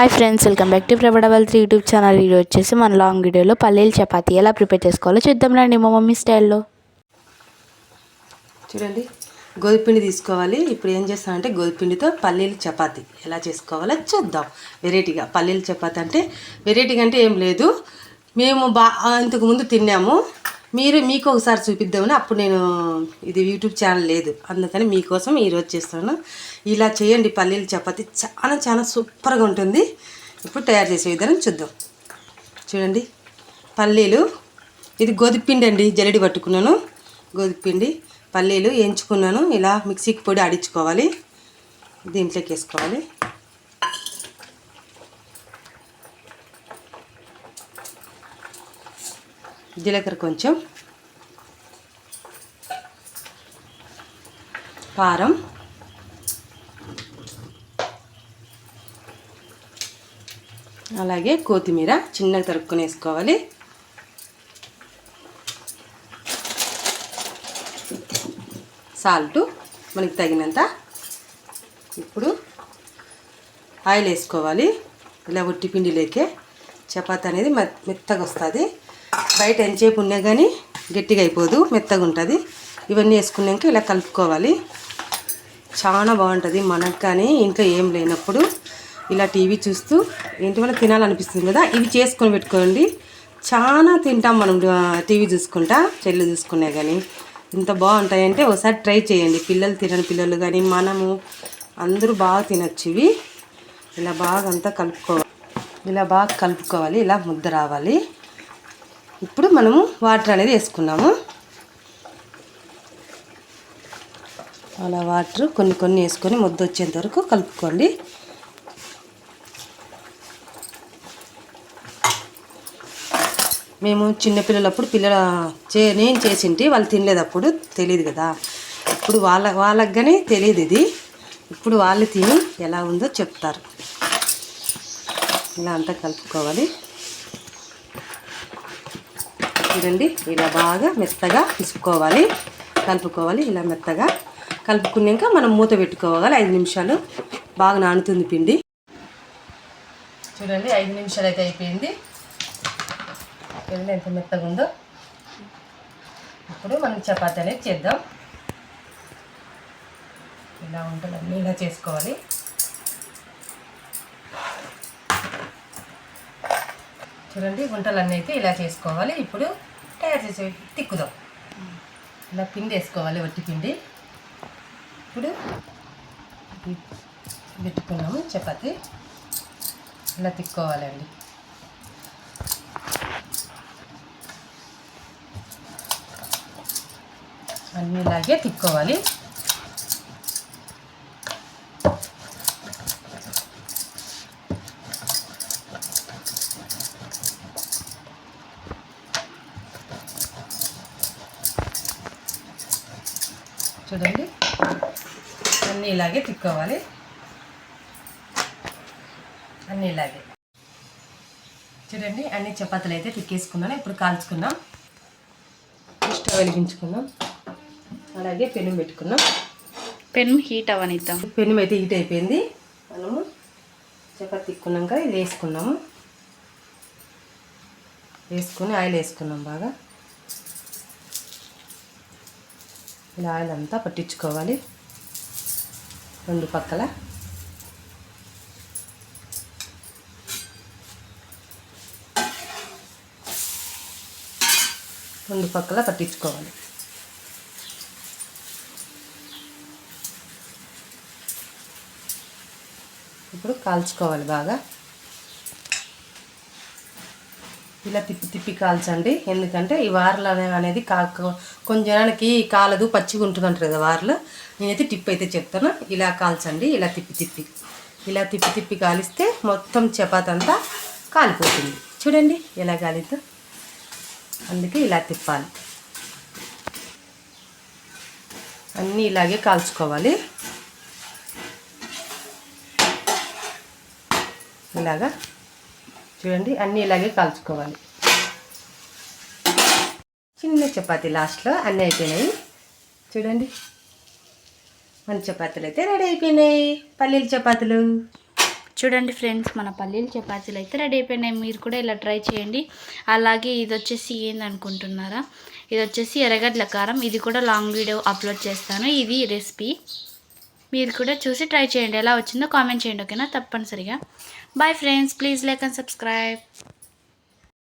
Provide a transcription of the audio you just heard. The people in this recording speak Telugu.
Hi friends welcome back to ప్రభడవల్ three YouTube channel video వచ్చేసి మన లాంగ్ వీడియోలో పల్లీలు చపాతీ. ఎలా ప్రిపేర్ చేసుకోవాలో చూద్దాం రండి మా మమ్మీ స్టైల్లో చూడండి గోధుపిండి తీసుకోవాలి. ఇప్పుడు ఏం చేస్తామంటే గోధుపిండితో పల్లీలు చపాతి. ఎలా చేసుకోవాలో చూద్దాం. వెరైటీగా పల్లీలు చపాతి అంటే వెరైటీగా అంటే ఏం లేదు. మేము బా ఇంతకుముందు తిన్నాము. మీరు మీకు ఒకసారి చూపిద్దామని అప్పుడు నేను ఇది యూట్యూబ్ ఛానల్ లేదు. అందుకని మీకోసం ఈరోజు చేస్తాను. ఇలా చేయండి పల్లీలు చపాతి చాలా చాలా సూపర్గా ఉంటుంది. ఇప్పుడు తయారు చేసే విధానం చూద్దాం. చూడండి. పల్లీలు ఇది గోధుపిండి అండి జల్లెడి పట్టుకున్నాను. గోధుపిండి పల్లీలు ఎంచుకున్నాను ఇలా మిక్సీకి పొడి ఆడించుకోవాలి. దీంట్లోకి వేసుకోవాలి. జీలకర్ర కొంచెం కారం అలాగే కొత్తిమీర చిన్నగా తరుక్కుని వేసుకోవాలి సాల్ట్ మనకి తగినంత. ఇప్పుడు ఆయిల్ వేసుకోవాలి. ఇలా ఒట్టి పిండిలోకే చపాతి అనేది మె మెత్తగా వస్తుంది. బయట ఎంతసేపు ఉన్నా కానీ గట్టిగా అయిపోదు మెత్తగా ఉంటుంది. ఇవన్నీ వేసుకున్నాక ఇలా కలుపుకోవాలి. చాలా బాగుంటుంది మనకు కానీ ఇంకా ఏం లేనప్పుడు. ఇలా టీవీ చూస్తూ ఏంటి వల్ల తినాలనిపిస్తుంది కదా ఇవి చేసుకొని పెట్టుకోండి. చాలా తింటాం మనం టీవీ చూసుకుంటా చెల్లు చూసుకునే కానీ ఇంత బాగుంటాయంటే ఒకసారి ట్రై చేయండి. పిల్లలు తినని పిల్లలు కానీ మనము అందరూ బాగా తినచ్చు ఇవి. ఇలా బాగా అంతా కలుపుకోవాలి. ఇలా బాగా కలుపుకోవాలి. ఇలా ముద్ద రావాలి. ఇప్పుడు మనము వాటర్ అనేది వేసుకున్నాము. అలా వాటర్ కొన్ని కొన్ని వేసుకొని ముద్ద వచ్చేంత వరకు కలుపుకోండి. మేము చిన్నపిల్లలప్పుడు పిల్లల చే నేను చేసింటి వాళ్ళు తినలేదప్పుడు తెలియదు కదా. ఇప్పుడు వాళ్ళ వాళ్ళకి కానీ తెలియదు ఇది. ఇప్పుడు వాళ్ళు తిని ఎలా ఉందో చెప్తారు. ఇలా అంతా కలుపుకోవాలి. చూడండి. ఇలా బాగా మెత్తగా పిసుకోవాలి కలుపుకోవాలి. ఇలా మెత్తగా కలుపుకున్నాక మనం మూత పెట్టుకోవాలి. ఐదు నిమిషాలు బాగా నానుతుంది పిండి. చూడండి ఐదు నిమిషాలు అయితే అయిపోయింది. చూడండి ఎంత మెత్తగా ఉందో. ఇప్పుడు మనం చపాతీ అనేది చేద్దాం. ఇలా ఉంటుంది అన్నీ ఇలా చేసుకోవాలి. చూడండి గుంటలన్నీ అయితే ఇలా చేసుకోవాలి. ఇప్పుడు తయారు చేసే తిక్కుదాం. ఇలా పిండి వేసుకోవాలి వట్టి పిండి. ఇప్పుడు పెట్టుకున్నాము చపాతి. ఇలా తిక్కోవాలండి. అన్నీ ఇలాగే తిక్కోవాలి. చూడండి. అన్నీ ఇలాగే తిక్కోవాలి అన్నీ ఇలాగే. చూడండి అన్ని చపాతీలు అయితే తిక్కేసుకున్నాను. ఇప్పుడు కాల్చుకున్నాం స్టవ్ వెలిగించుకున్నాం అలాగే పెను పెట్టుకున్నాం పెన్ హీట్ అవనిద్దాం పెను అయితే హీట్ అయిపోయింది. మనము చపాతీ తిక్కున్నాక ఇది వేసుకున్నాము వేసుకొని ఆయిల్ వేసుకున్నాం బాగా. ఇలా ఆయిల్ అంతా పట్టించుకోవాలి. రెండు పక్కల. రెండు పక్కల పట్టించుకోవాలి. ఇప్పుడు కాల్చుకోవాలి బాగా. ఇలా తిప్పి తిప్పి కాల్చండి. ఎందుకంటే ఈ వార్లు అనేది కాక కొంచెం కాలదు పచ్చిగా ఉంటుంది అంటారు కదా వార్లు. నేనైతే టిప్ అయితే చెప్తాను. ఇలా కాల్చండి ఇలా తిప్పి తిప్పి. ఇలా తిప్పి తిప్పి కాలిస్తే మొత్తం చపాతి అంతా కాలిపోతుంది. చూడండి ఎలా కాలిద్దో. అందుకే ఇలా తిప్పాలి. అన్నీ ఇలాగే కాల్చుకోవాలి. ఇలాగా చూడండి అన్నీ ఇలాగే కాల్చుకోవాలి. చిన్న చపాతి లాస్ట్లో అన్నీ అయిపోయినాయి. చూడండి మన చపాతీలు అయితే రెడీ అయిపోయినాయి. పల్లీల చపాతీలు. చూడండి ఫ్రెండ్స్ మన పల్లీలు చపాతీలు అయితే రెడీ అయిపోయినాయి. మీరు కూడా ఇలా ట్రై చేయండి. అలాగే ఇది వచ్చేసి ఏందనుకుంటున్నారా? ఇది వచ్చేసి ఎర్రగడ్డల కారం. ఇది కూడా లాంగ్ వీడియో అప్లోడ్ చేస్తాను. ఇది రెసిపీ. మీరు కూడా చూసి ట్రై చేయండి. ఎలా వచ్చిందో కామెంట్ చేయండి ఓకేనా? తప్పనిసరిగా. Bye friends please like and subscribe